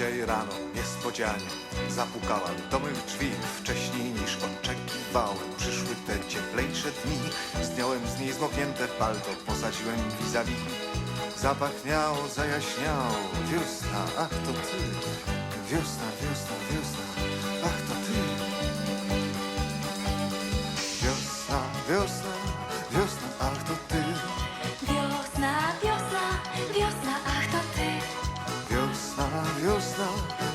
Dzisiaj rano niespodzianie. Zapukałem do mych drzwi Wcześniej niż oczekiwałem. Przyszły te cieplejsze dni. Zdjąłem z niej zmoknięte palto. Posadziłem vis-a-vis. Zapachniało, zajaśniało Wiosna, ach to ty. Wiosna, wiosna, wiosna. Ach to ty. Wiosna, wiosna, wiosna Ach to ty. Wiosna, wiosna, wiosna,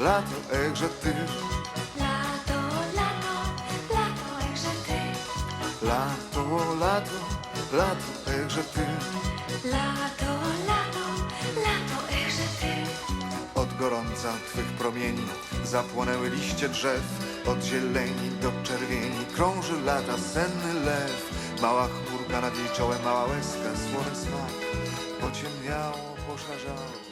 lato, echże ty, Lato, lato, lato, echże ty. lato, lato, lato, echże ty. Lato, lato, lato, echże ty. Od gorąca twych promieni zapłonęły liście drzew, od zieleni do czerwieni krąży lata senny lew. Mała chmurka nad jej czołem, mała łezka, słony smak, pociemniało, poszarzało.